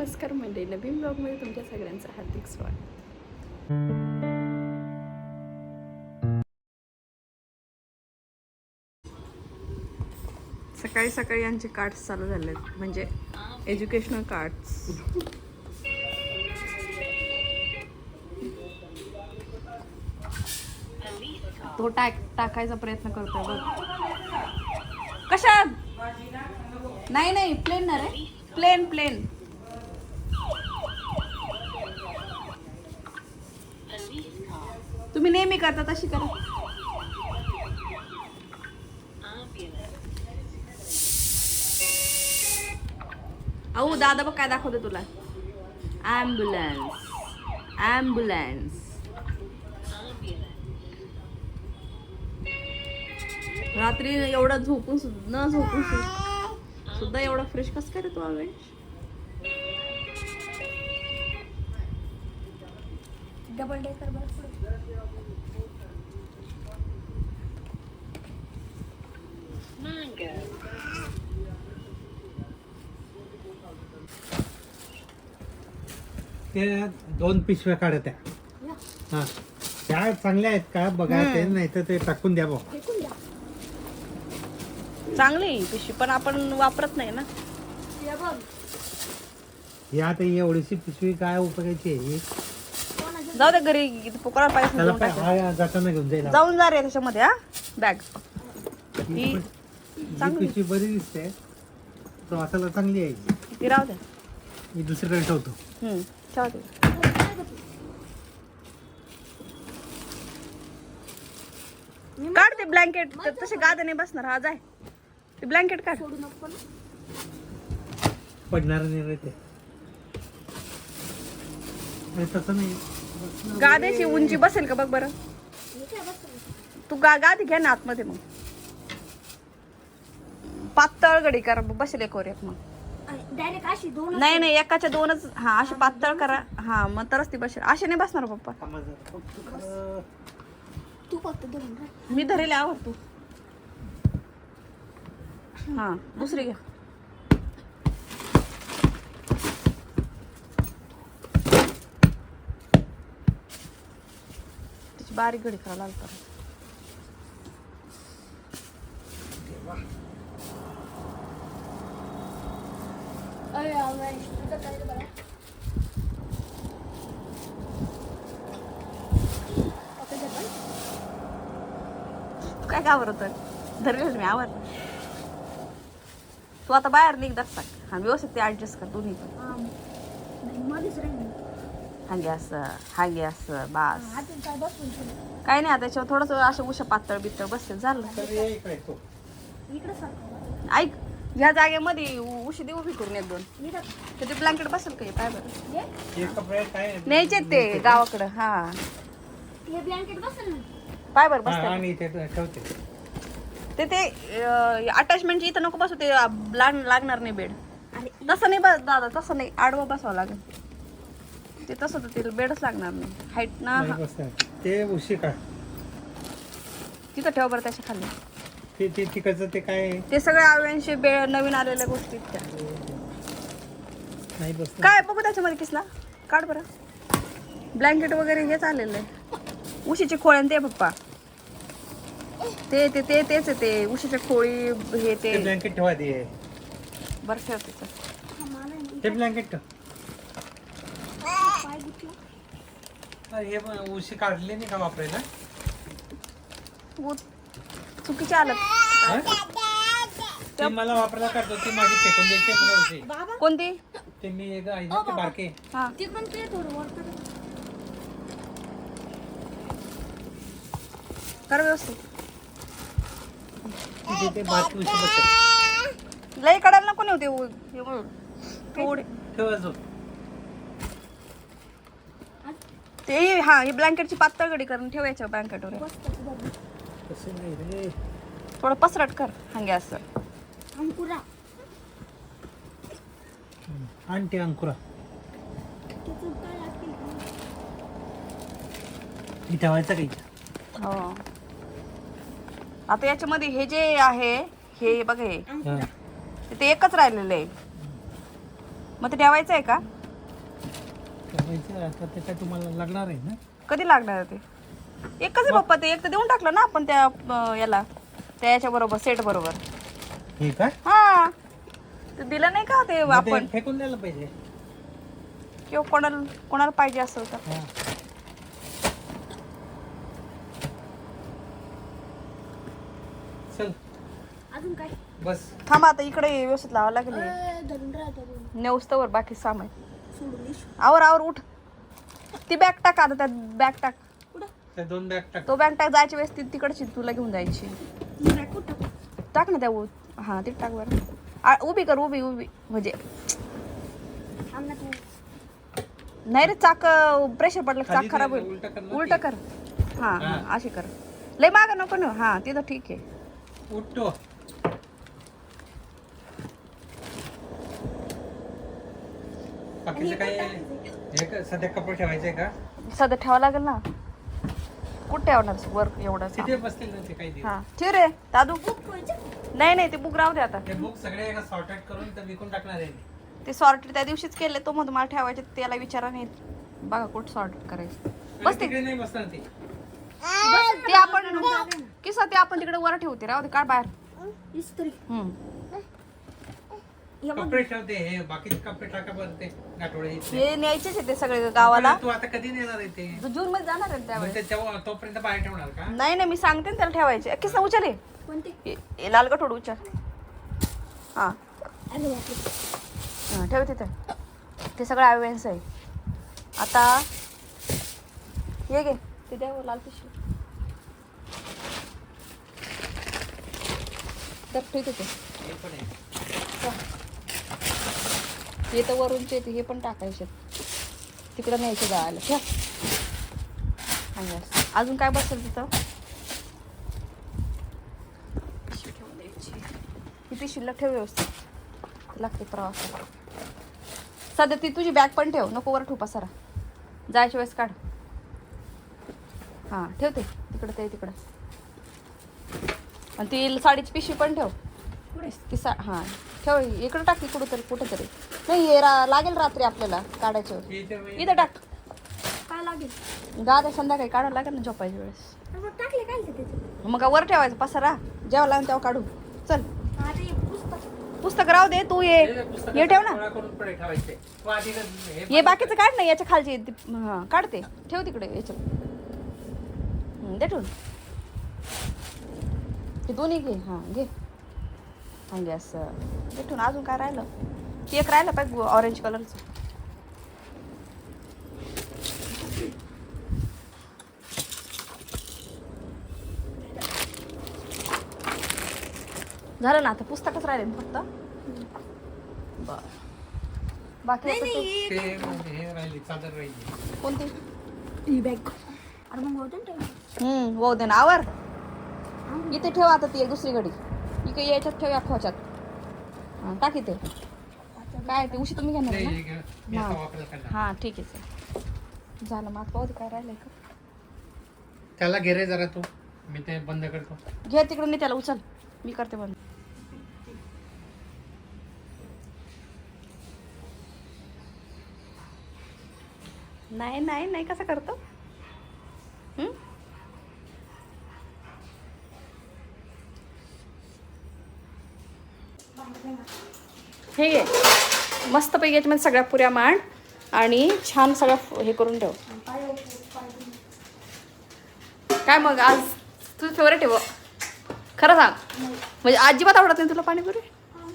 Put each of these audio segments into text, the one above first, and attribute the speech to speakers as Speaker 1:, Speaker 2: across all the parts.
Speaker 1: नमस्कार मंडळी. नवीन ब्लॉगमध्ये तुमच्या सगळ्यांचं हार्दिक स्वागत. सकाळी सकाळी यांचे कार्ड्स चालू झाले म्हणजे एज्युकेशनल कार्ड्स तो टाक टाकायचा प्रयत्न करतोय बघ. कशात? नाही नाही प्लेन ना रे. प्लेन प्लेन तुम्ही नेहमी करता तशी करा. अहो दादा बघ काय दाखवते तुला. ॲम्ब्युलन्स ॲम्ब्युलन्स रात्री एवढं झोपून सुद्धा न झोपून सुद्धा एवढा फ्रेश कस काय तू आवेश?
Speaker 2: Double decker bus.
Speaker 3: ते दोन पिशव्या काढत आहे. हा. त्या चांगल्या आहेत का? बघा ते नाही तर ते टाकून द्या भाऊ
Speaker 1: चांगली पिशवी पण आपण वापरत नाही ना.
Speaker 2: हे बघ.
Speaker 3: आता ही एवढीशी पिशवी काय उपयोगायची आहे ही?
Speaker 1: जाऊ दे घरी पोकळा पाहिजे
Speaker 3: त्याला पाय- हा जाताना घेऊन जाईल.
Speaker 1: जाऊन जा रे त्याच्यामध्ये हा. बॅग.
Speaker 3: ही
Speaker 1: ही
Speaker 3: ही
Speaker 1: चांगली.
Speaker 3: पिशवी बरी दिसते. प्रवासाला चांगली आहे. ही.
Speaker 1: ती राहू दे.
Speaker 3: मी दुसरीकडे ठेवतो.
Speaker 1: हम्म, ठेवा ती. काढ ते ब्लँकेट तसे गादे नाही बसणार. हा जाय. ते ब्लँकेट काढ.
Speaker 2: सोडू नको
Speaker 3: पडणार नाही रे ते. अरे तसं नाही.
Speaker 1: गाद्याची उंची बसेल का बघ बरं.
Speaker 2: मी काय बसतो
Speaker 1: तू गा गादी घ्या ना आतमध्ये मग. पातळ गडी करा बसेल एक वर एक मग.
Speaker 2: डायरेक्ट अशी दोन
Speaker 1: नाही नाही एकाच्या दोनच हा अशी पातळ करा. हा मग तरच ती बसेल. असे नाही बसणार पप्पा.
Speaker 3: जरा. अं,
Speaker 2: तू फक्त धरून राह.
Speaker 1: मी धरेल आवर तू. हा दुसरी घ्या. त्याची बारीक घडी करा लाल परत
Speaker 2: अरे अवेश तुझं काय रे बरं पकड दे पण.
Speaker 1: तू काय घाबरत धरलेलं मी आवर तू आता बाहेर निघ दसता हा व्यवस्थित ते ऍडजस्ट कर दोन्ही पण
Speaker 2: नाही,
Speaker 1: हांगे असं हांगे असं बास
Speaker 2: काय
Speaker 1: काही नाही आता त्याच्यावर थोडस अशा उशा पातळ बितळ बसते झालं
Speaker 3: इकडे तो
Speaker 1: ऐक ह्या जागेमध्ये उशी दे उभी करून एक दोन. तर ते ब्लँकेट बसेल का हे? पाय बरं.
Speaker 2: ये
Speaker 3: हे कपडे काय
Speaker 1: न्यायचे ते गावाकडं हा.
Speaker 2: हे ब्लँकेट बसेल ना?
Speaker 1: पाय बरं
Speaker 3: हा,
Speaker 1: बसतात
Speaker 3: आणि इथे ठेवते.
Speaker 1: ते ते अटॅचमेंटची इथं नको बसू ते अं, लाग- लागणार नाही बेड.
Speaker 2: अरे
Speaker 1: तसं नाही बस दादा तसं नाही. आडवं बसावं लागेल. ते तसं तर तिला बेडच लागणार नाही. हाईट ना
Speaker 3: नाही. ते उशी का
Speaker 1: तिथं ठेवा बरं त्याच्याखाली.
Speaker 3: ते ते तिकडचं ते काय? आहे?
Speaker 1: ते सगळे आवयांशी बे नवीन आलेल्या गोष्टी आहेत त्या.
Speaker 3: नाही बसत
Speaker 1: काय बघू त्याच्यामध्ये किसला? काढ बरं. ब्लँकेट वगैरे हेच आलेलं आहे. उशीची खोळी आणि ते पप्पा. ते ते ते तेच आहे ते. उशीच्या खोळी हे ते.
Speaker 3: ते ब्लँकेट ठेवा ते.
Speaker 1: बरं ठेव तिथं.
Speaker 3: ते ब्लँकेट ठेव. अरे हे पण उशी काढली नाही का वापरायला?
Speaker 1: उ- चुकीचे आलं?
Speaker 3: ते मला वापरायला काढतो ती माझी फेकून द्यायची मला
Speaker 2: बाबा.
Speaker 1: कोणती?
Speaker 3: ते मी एक आहे ना ते बारके.
Speaker 1: हा.
Speaker 2: ते पण ते थोडं वर कर.
Speaker 1: कर व्यवस्थित.
Speaker 3: तिथे ते बारकी उशी बसते
Speaker 1: लई काढायला नको नव्हते थोडे.
Speaker 3: ठेव अजून.
Speaker 1: ते हा ही ब्लँकेटची पातळ गडी करून ठेवायच्या ब्लँकेटवर.
Speaker 3: तसे नाही रे?
Speaker 1: थोडं पसरट कर हांगे असं.
Speaker 2: अंकुरा.
Speaker 3: आण ते अंकुरा.
Speaker 2: त्याचं काय लागतील का?
Speaker 3: ही ठेवायचं काही
Speaker 1: हो. आता याच्यामध्ये हे जे आहे हे बघ हे.
Speaker 3: हा.
Speaker 1: ते एकच राहिलेलं आहे. मग ते ठेवायचं आहे का?
Speaker 3: ठेवायचं आता ते काय तुम्हाला लागणार आहे ना?
Speaker 1: कधी लागणार आहे ते? एकच आहे पप्पा ते एक तर देऊन टाकलं ना आपण त्या अं, याला. त्या याच्या बरोबर सेट बरोबर.
Speaker 3: हे काय?
Speaker 1: हा. ते दिलं नाही का ते
Speaker 3: मग ते
Speaker 1: आपण?
Speaker 3: फेकून द्यायला पाहिजे.
Speaker 1: किंवा कोणाला कोणाला पाहिजे असेल तर
Speaker 3: हा. चल.
Speaker 2: अजून काय?
Speaker 3: बस.
Speaker 1: थांबा आता इकडे व्यवस्थित लावावं लागेल.
Speaker 2: अं, धरून राहतो धरून.
Speaker 1: नेऊस्तवर बाकी सामान.
Speaker 2: सोडून देश
Speaker 1: आवर आवर उठ. ती बॅग टाक आता त्यात बॅग टाक.
Speaker 3: दोन बॅग टाक.
Speaker 1: तो बॅग टाक जायची वेळेस ती तिकडची तुला घेऊन जायची.
Speaker 2: टाकू?
Speaker 1: ना त्या उ- हा ते टाक बरं. आ, उभी कर उभी उभी. म्हणजे नाही रे चाक प्रेशर पडलं की
Speaker 3: खाली
Speaker 1: चाक खराब होईल.
Speaker 3: उलटं कर ना
Speaker 1: उलट
Speaker 3: ते.
Speaker 1: कर. हा हा.
Speaker 3: हा.
Speaker 1: अशी कर. लय माग नको ना हा ते तर ठीक आहे.
Speaker 3: उठतो. बाकीचं काय? हे का- सध्या कपडे ठेवायचे का?
Speaker 1: सध्या ठेवावं लागेल ना. कुठं ठेवणार वर एवढं
Speaker 3: तिथे? बसतील ना ते काही दिवस.
Speaker 1: हा. ठेव रे दादू. नाही नाही ते बुक राहू दे आता.
Speaker 3: ते बुक सगळे एका सॉर्टेड करून तर विकून टाकणार आहे मी.
Speaker 1: ते सॉर्टेड त्या दिवशीच केले तो मला ठेवायचे त्याला विचारा नाही. बघा कुठं सॉर्ट करायचं. बस ते
Speaker 3: तिकडे नाही बसणार ते.
Speaker 1: ते आपण किसा ते आपण तिकडे वर ठेवते राहू दे काढ बाहेर.
Speaker 2: इस्त्री.
Speaker 1: हम्म.
Speaker 2: हे.
Speaker 3: कपडे ठेवते हे बाकीचे कपडे टाका बरं ते.
Speaker 1: हे न्यायचेच आहे ते सगळे गावाला.
Speaker 3: तू आता कधी नेणार आहे ते?
Speaker 1: जून मध्ये जाणार आहे
Speaker 3: मग
Speaker 1: त्यावेळेस
Speaker 3: ते तेव्हा तोपर्यंत बाहेर ठेवणार का?
Speaker 1: नाही नाही मी सांगते ना त्याला ठेवायचे. किसा उचल हे.
Speaker 2: कोणते?
Speaker 1: हे हे लाल गठोड उचल. हा.
Speaker 2: अरे बापरे.
Speaker 1: हा, ठेव तिथे. ते सगळं अवेन्स आहे. आता ये गे ते द्या हो, लाल पिशवी. तर
Speaker 3: हे पण आहे.
Speaker 1: हे तर वरूनचे ते हे पण टाकायचे तिकडं न्यायचे जायला ठेव. अजून काय बसेल तिथं? ही पिशवीला ठेव व्यवस्थित. लागते प्रवासाला सध्या ती तुझी बॅग पण ठेव. नको वर ठोपा सरा. जायच्या वेळेस काढ. हां ठेवते तिकडं ते तिकडं. आणि ती साडीची पिशवी पण ठेव. ती सा हां. ठेव इकडं टाक इकडं तरी कुठं तरी नाही हे रा लागेल रात्री आपल्याला काढायच्या वेळेस
Speaker 3: इथे
Speaker 1: टाक.
Speaker 2: काय लागेल?
Speaker 1: गाद्या संध्याकाळी काढायला लागेल ना झोपायच्या वेळेस.
Speaker 2: मग टाकले काय ते त्याच्यात?
Speaker 1: मग का वर ठेवायचं पसारा. जेव्हा लागेल तेव्हा काढू. चल.
Speaker 2: अरे पुस्तक.
Speaker 1: पुस्तक राहू दे तू ये.
Speaker 3: हे
Speaker 1: ठेव ना.
Speaker 3: तू हे
Speaker 1: हे बाकीचं काढ ना याच्या खालची. ती- हां काढते. ठेव तिकडे याच्यात हं, दे ठेवून. हे दोन्ही घे हां घे. हां घे असं दे ठेवून अजून काय राहिलं केक राहिलं पाहिजे ऑरेंज कलरचं झालं ना आता पुस्तकच राहिले ना फक्त बर बाकी
Speaker 2: नाही
Speaker 1: आता
Speaker 2: नाही
Speaker 1: तू-
Speaker 3: ते म्हणजे हे राहिली चादर राहिली
Speaker 1: कोणती
Speaker 2: ही बॅग अरे मग होतं ना ते.
Speaker 1: हम्म हो दे ना आवर इथे ठेव आता ती एक दुसरी घडी इकडे याच्यात ठेव या खोच्यात. हां टाक इथे. काय ते उशी तुम्ही घेणार
Speaker 3: नाही,
Speaker 1: ना
Speaker 3: हे.
Speaker 1: हा. हां ठीक आहे चल. झालं मग पाहू दे काय राहिलंय का?
Speaker 3: त्याला घे रे जरा तू. मी ते बंद करतो.
Speaker 1: घे तिकडून नाही त्याला उचल. मी करते बंद. नाही नाही नाही कसं करतो? हे घे. मस्तपैकी याच्यामध्ये सगळ्या पुऱ्या मांड आणि छान सगळं हे करून ठेव. काय मग आज तुझं फेवरेट आहे खरं सांग. म्हणजे अजिबात आवडत नाही तुला पाणीपुरी?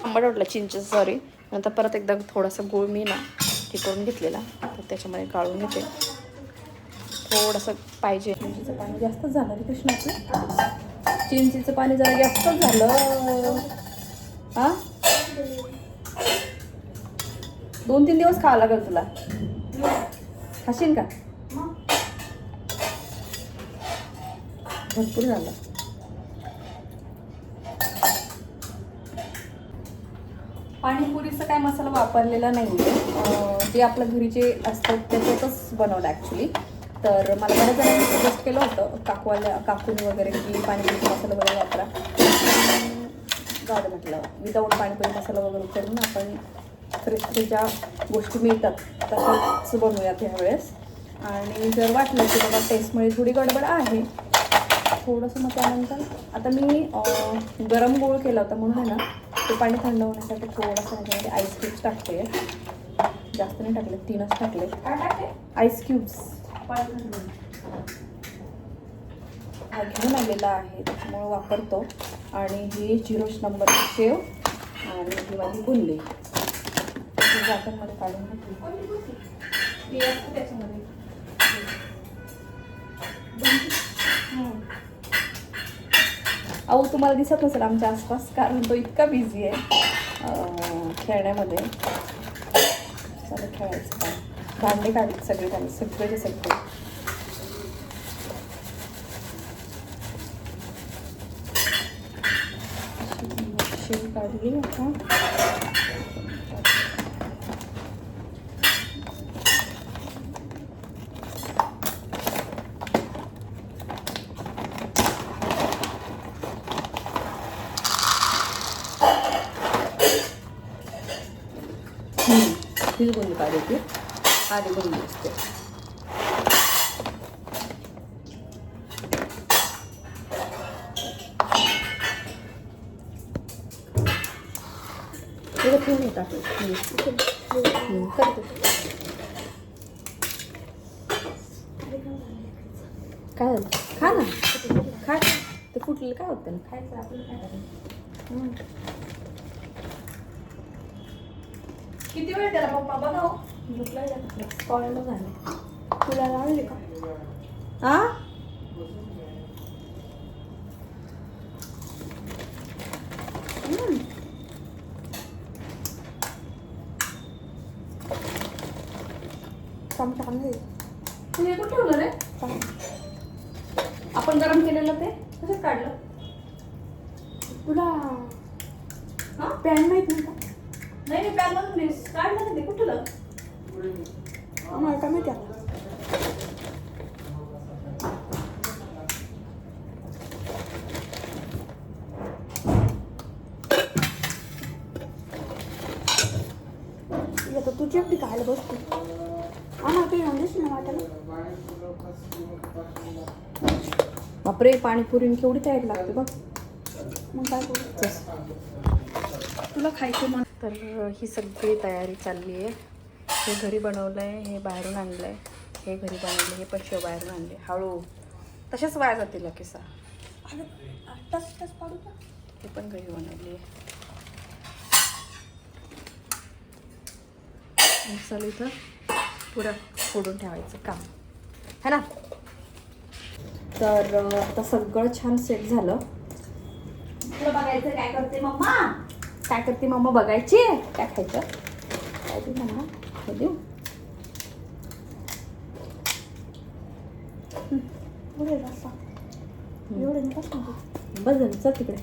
Speaker 1: आंबट वाटलं चिंच सॉरी नंतर परत एकदा थोडासा गुळ मी ना हे करून घेतलेला. तर त्याच्यामध्ये गाळून घेते. थोडंसं पाहिजे. चिंचेचं पाणी जास्तच झालं रे कृष्णाचं. चिंचेचं पाणी जरा जास्तच झालं. हा दोन तीन दिवस खावं लागेल तुला. खाशील का? भरपूर झालं. पाणीपुरीचा काय मसाला वापरलेला नाही आहे आपलं आपल्या घरी जे असतं त्याच्यातच बनवलं ॲक्च्युली तर मला बऱ्याच जणांनी सजेस्ट केलं होतं काकवाल्या काकून वगैरे की पाणीपुरीचा मसाला वगैरे वापरा. दे म्हटलं. विदाऊट पाणीपुरी मसाला वगैरे करून आपण फ्रेश ज्या गोष्टी मिळतात. तशाच बनवूयात ह्यावेळेस. आणि जर वाटलं की बाबा टेस्टमध्ये थोडी गडबड आहे थोडंसं मग त्यानंतर आता मी गरम गोळ केला होता म्हणून आहे ना ते पाणी थंड होण्यासाठी थोडंसं ह्याच्यामध्ये आईस क्यूब्स टाकते. जास्त नाही टाकले तीनच टाकले. आईस क्यूब्स हा घेऊन आलेला आहे त्याच्यामुळे वापरतो. आणि ही झिरोश नंबर शेव आणि ही माझी बुंदी काढून घेतली. त्याच्यामध्ये. अहो तुम्हाला दिसत नसेल आमच्या आसपास कारण तो इतका बिझी आहे खेळण्यामध्ये. चला खेळायचं काय भांडे काढले सगळे त्यांनी सगळेचे सगळे. शेव काढली आता ही गुंडी काढायची आधी गुंडी असते थोडं ठेवून टाकलं हम्म, करते काय झालं खा ना खा ते फुटलेलं काय होतं ना खायचं आपलं काय किती वेळ त्याला पप्पा बघाव झोपला कॉलला झालं तुला लावले का हा हम्म.
Speaker 2: चमचा आणले.
Speaker 1: तू हे कुठे ठेवलं रे? आपण गरम केलेलं ते? कसं काढलं?
Speaker 2: तुला
Speaker 1: हा?
Speaker 2: पॅन माहीत नाही का
Speaker 1: नाही नाही पॅन मधून काढलं ना ते. कुठलं?
Speaker 2: काय माहिती आता हे आता तुझी एकटी खायला बसते आम्हाला काही आणलीच ना वाटायला
Speaker 1: बापरे पाणीपुरी केवढी तयारी लागते बघ.
Speaker 2: मग काय करू? तुला खायचं मन
Speaker 1: तर ही सगळी तयारी चालली आहे. हे घरी बनवलं आहे हे बाहेरून आणलं आहे हे घरी बनवलं हे पण शेव बाहेरून आणले. हळू. तसेच वाया जातील किस्सा.
Speaker 2: अरे टच टच पाडू का?
Speaker 1: हे पण घरी बनवली आहे. चालू इथं पुऱ्या फोडून ठेवायचं. काम. है ना? तर आता सगळं छान सेट झालं. तुला बघायचं काय करते मम्मा? काय करते मम्मा? बघायची काय खायचं? काय देऊ मम्मा? काय देऊ. बस. झालं. चल तिकडे.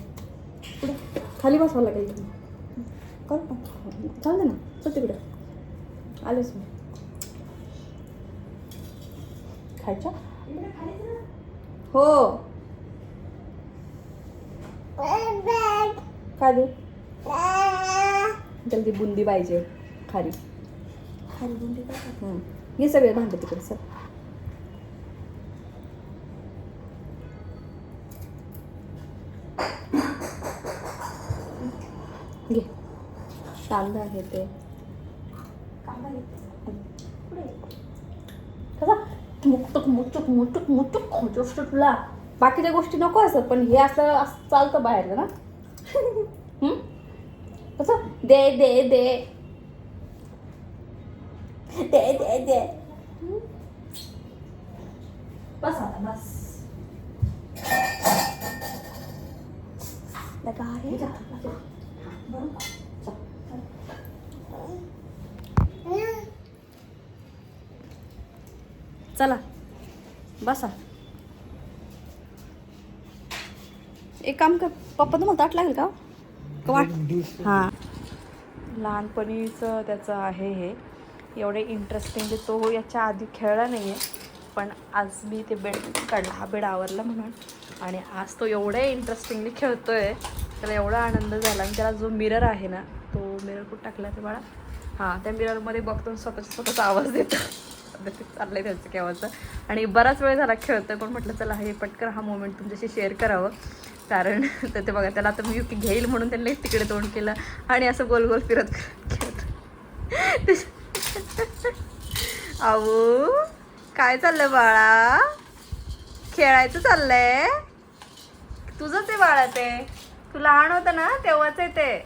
Speaker 1: पुढे. खाली बसावं लागेल तुम्ही
Speaker 2: कर पण.
Speaker 1: चालते ना. चल तिकडे. आलेच मी. खायच्या हो. देऊ जल्दी बुंदी पाहिजे खारी
Speaker 2: खाली बुंदी खाते?
Speaker 1: हं. सगळे भांडे तिकडे सर. घे. कांदा आहे ते
Speaker 2: कांदा घेते. पुढे
Speaker 1: कसा मुकटुक मुकटुक मुटुक मुटुक खोटं तुला. बाकीच्या गोष्टी नको असतात पण हे असं असं चालतं बाहेर ना. कसं दे दे दे. दे दे दे. बस आता बस.
Speaker 2: लगा आहे
Speaker 1: चला बसा. एक काम कर पप्पा तुम्हाला ताट लागेल का हो? वाट? हां. लहानपणीचं त्याचं आहे हे. एवढे इंटरेस्टिंगली तो याच्या आधी खेळला नाही आहे पण आज मी ते बेड काढला हा बेड आवरला म्हणून. आणि आज तो एवढ्या इंटरेस्टिंगली खेळतो आहे त्याला एवढा आनंद झाला. आणि त्याला जो मिरर आहे ना तो मिरर कुठं टाकला ते बाळा? हां त्या मिररमध्ये बघतो आणि स्वतःचा स्वतःचा आवाज देतो. चाललं चाललंय त्यांचं केव्हाचं. आणि बराच वेळ झाला खेळतोय पण म्हटलं चला हे पटकन हा मोमेंट तुमच्याशी शेअर करावं. कारण तर ते बघा त्याला आता मी युक्ती घेईल म्हणून त्यांनी तिकडे तोंड केलं आणि असं गोल गोल फिरत खेळत. अहो काय चाललंय बाळा? खेळायचं चाललंय? तुझंच आहे बाळा ते. तू लहान होतं ना तेव्हाच आहे ते.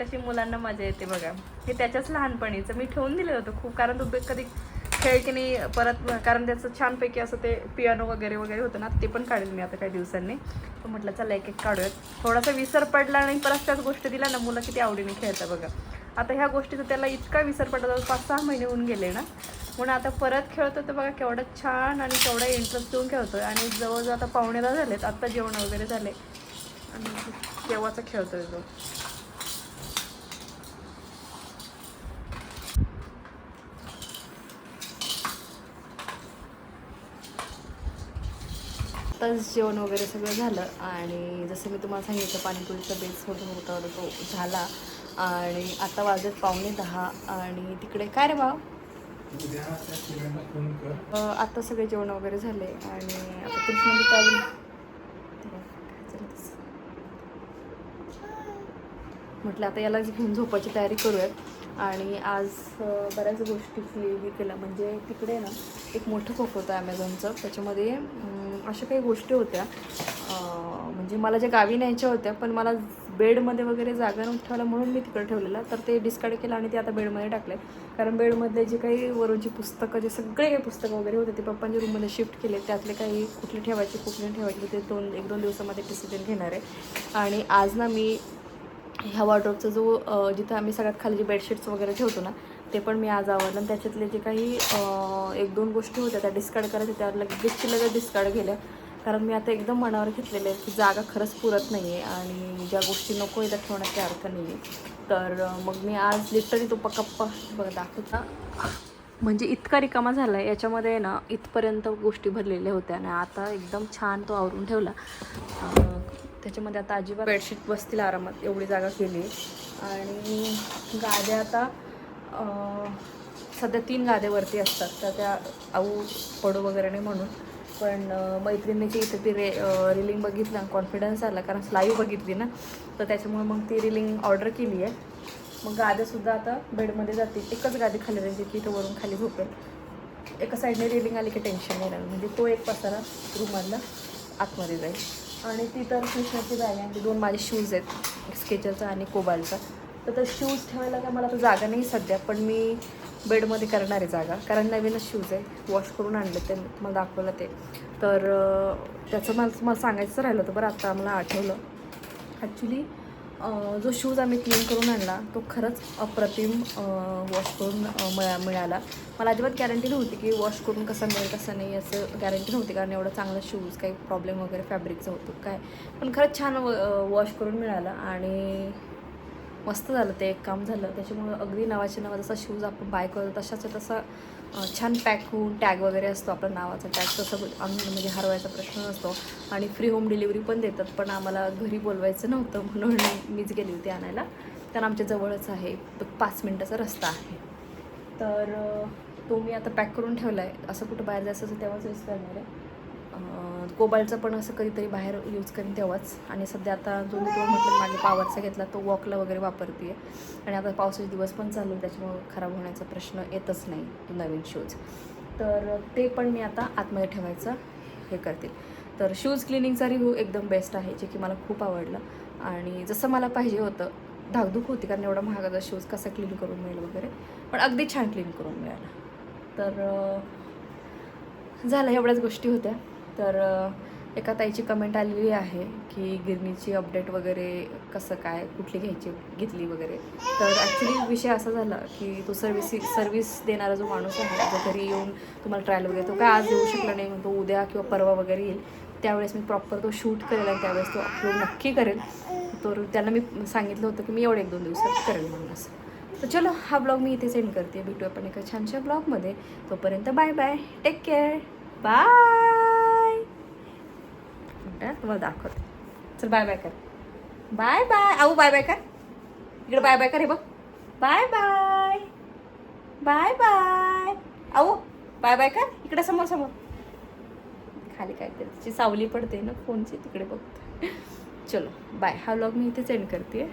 Speaker 1: कशी मुलांना मजा येते बघा. हे त्याच्याच लहानपणीचं. मी ठेवून दिलं होतं खूप कारण तो कधी खेळ की नाही परत कारण त्याचं छानपैकी असं ते पियानो वगैरे वगैरे होतं ना ते पण काढेल मी आता काही दिवसांनी. तर म्हटलं चला एक एक काढूयात. थोडासा विसर पडला आणि परत त्याच गोष्टी दिल्या ना मुलं किती आवडीने खेळतं बघा. आता ह्या गोष्टीचा त्याला इतका विसर पडला पाच सहा महिने होऊन गेले ना. म्हणून आता परत खेळतो तर बघा केवढं छान आणि केवढा इंटरेस्ट देऊन खेळतोय. आणि जवळजवळ आता पाहुणेला झालेत आत्ता जेवण वगैरे झाले आणि केव्हाचा खेळतोय तो? आत्ताच जेवण वगैरे सगळं झालं आणि जसं मी तुम्हाला सांगितलं पाणीपुरीचा बेस होतं होता तो झाला आणि आता वाजत पावणे दहा आणि तिकडे काय रे भाव आता सगळे जेवण वगैरे झाले आणि आता कृष्ण म्हणजे काय म्हटलं आता यालाच घेऊन झोपायची तयारी करूयात. आणि आज बऱ्याच गोष्टी हे केल्या. म्हणजे तिकडे ना एक मोठं खोक होतं ॲमेझॉनचं त्याच्यामध्ये अशा काही गोष्टी होत्या. म्हणजे मला ज्या गावी न्यायच्या होत्या पण मला बेडमध्ये वगैरे जागा नव्हती ठेवायला म्हणून मी तिकडे ठेवलेलं. तर ते डिस्कार्ड केलं आणि ते आता बेडमध्ये टाकले कारण बेडमधले जे काही वरूनची पुस्तकं जे सगळे काही पुस्तकं वगैरे होते ते पप्पांच्या रूममध्ये शिफ्ट केले. त्यातले काही कुठले ठेवायचे कुठले ठेवायचे ते दोन एक दोन दिवसामध्ये डिसिजन घेणार आहे. आणि आज ना मी ह्या वॉर्ड्रॉपचा जो जिथं आम्ही सगळ्यात खाली जे बेडशीट्स वगैरे ठेवतो ना ते पण मी आज आवडलं आणि त्याच्यातले जे काही एक दोन गोष्टी होत्या त्या डिस्कार्ड करायच्या त्यावर लगेचची लगेच डिस्कार्ड केल्या कारण मी आता एकदम मनावर घेतलेले आहे की जागा खरंच पुरत नाही आहे आणि ज्या गोष्टी नको आहे त्या ठेवण्यात काही अर्थ नाही आहे तर मग मी आज लिटरली तो पकप्पा बघा दाखवता. म्हणजे इतका रिकामा झाला आहे याच्यामध्ये ना इथपर्यंत गोष्टी भरलेल्या होत्या आणि आता एकदम छान तो आवरून ठेवला. त्याच्यामध्ये आता अजिबात बेडशीट बसतील आरामात एवढी जागा केली आणि गाद्या आता सध्या तीन गाद्यावरती असतात. तर त्या आऊ पडू वगैरे नाही म्हणून. पण अं, मैत्रिणीची इथे ती रे रिलिंग बघितलं कॉन्फिडन्स आला. कारण लाईव्ह बघितली ना. तर त्याच्यामुळे मग ती रिलिंग ऑर्डर केली आहे. मग गाद्यासुद्धा आता बेडमध्ये जातील. एकच गादी खाली राहील की इथं वरून खाली झोपेल. एका साईडने रिलिंग आली की टेन्शन नाही. म्हणजे तो एक पसारा रूममधला आतमध्ये जाईल. आणि ती तर कृष्णाची बॅग आहे. आणि दोन माझे शूज आहेत. स्केचरचा आणि कोबालचा तर तर शूज ठेवायला काय मला तर जागा नाही सध्या पण मी बेडमध्ये करणार आहे जागा. कारण नवीनच शूज आहे. वॉश करून आणले ते मला दाखवलं ते. तर त्याचं मला मला सांगायचं राहिलं होतं बरं आता मला आठवलं. ॲक्च्युली जो शूज आम्ही क्लीन करून आणला तो खरंच अप्रतिम वॉश करून मिळा मिळाला. मला अजिबात गॅरंटी नव्हती की वॉश करून कसं मिळेल कसं नाही असं गॅरंटी नव्हती. कारण एवढं चांगलं शूज काही प्रॉब्लेम वगैरे फॅब्रिकचं होतं काय. पण खरंच छान वॉश करून मिळाला. आणि मस्त झालं ते एक काम झालं. त्याच्यामुळं अगदी नावाच्या नावा जसा शूज आपण बाय करतो तशाच तसा छान पॅक होऊन टॅग वगैरे असतो आपला नावाचा टॅग तसं आम्ही म्हणजे हरवायचा प्रश्न नसतो. आणि फ्री होम डिलिव्हरी पण देतात पण आम्हाला घरी बोलवायचं नव्हतं म्हणून मीच गेली होती आणायला. तर आमच्या जवळच आहे पाच मिनटाचा रस्ता आहे. तर तो मी आता पॅक करून ठेवला आहे असं कुठं बाहेर जायचं असेल तेव्हाच विसरणार आहे. कोबालचं पण असं कधीतरी बाहेर यूज करेन तेव्हाच. आणि सध्या आता जो मी तुम्हाला म्हटलं मागे पावरचा घेतला तो वॉकला वगैरे वापरते आहे आणि आता पावसाचे दिवस पण चालू त्याच्यामुळं त्याच्यामुळे खराब होण्याचा प्रश्न येतच नाही नवीन शूज तर ते पण मी आता आतमध्ये ठेवायचं हे करते. तर शूज क्लिनिंगचा रिव्ह्यू एकदम बेस्ट आहे जे की मला खूप आवडलं. आणि जसं मला पाहिजे होतं धाकधूक होती कारण एवढा महागाचा शूज कसा क्लीन करून मिळेल वगैरे. पण अगदी छान क्लीन करून मिळाला. तर झालं एवढ्याच गोष्टी होत्या. तर एका ताईची कमेंट आलेली आहे की गिरणीची अपडेट वगैरे कसं काय कुठली घ्यायची घेतली वगैरे. तर ॲक्च्युली विषय असा झाला की तो सर्व्हिस सर्व्हिस देणारा जो माणूस आहे जो घरी येऊन तुम्हाला ट्रायल वगैरे तो काय आज येऊ शकला नाही तो उद्या किंवा परवा वगैरे येईल. त्यावेळेस मी प्रॉपर तो शूट करेल आणि त्यावेळेस तो अपलोड नक्की करेल. तर त्यांना मी सांगितलं होतं की मी एवढे एक दोन दिवसात करेल म्हणून असं. तर चलो हा ब्लॉग मी इथे सेंड करते. भेटू आपण एका छानशा ब्लॉगमध्ये तोपर्यंत bye bye take care bye मिनटं तुम्हाला दाखवते. चल बाय बाय कर. बाय बाय आऊ बाय बाय कर. इकडे बाय बाय कर हे बघ. बाय बाय बाय बाय आऊ बाय बाय कर. इकडे समोर समोर. खाली काय तिची सावली पडते ना फोनची. तिकडे बघते. चलो बाय हा व्लॉग मी इथेच एंड करते.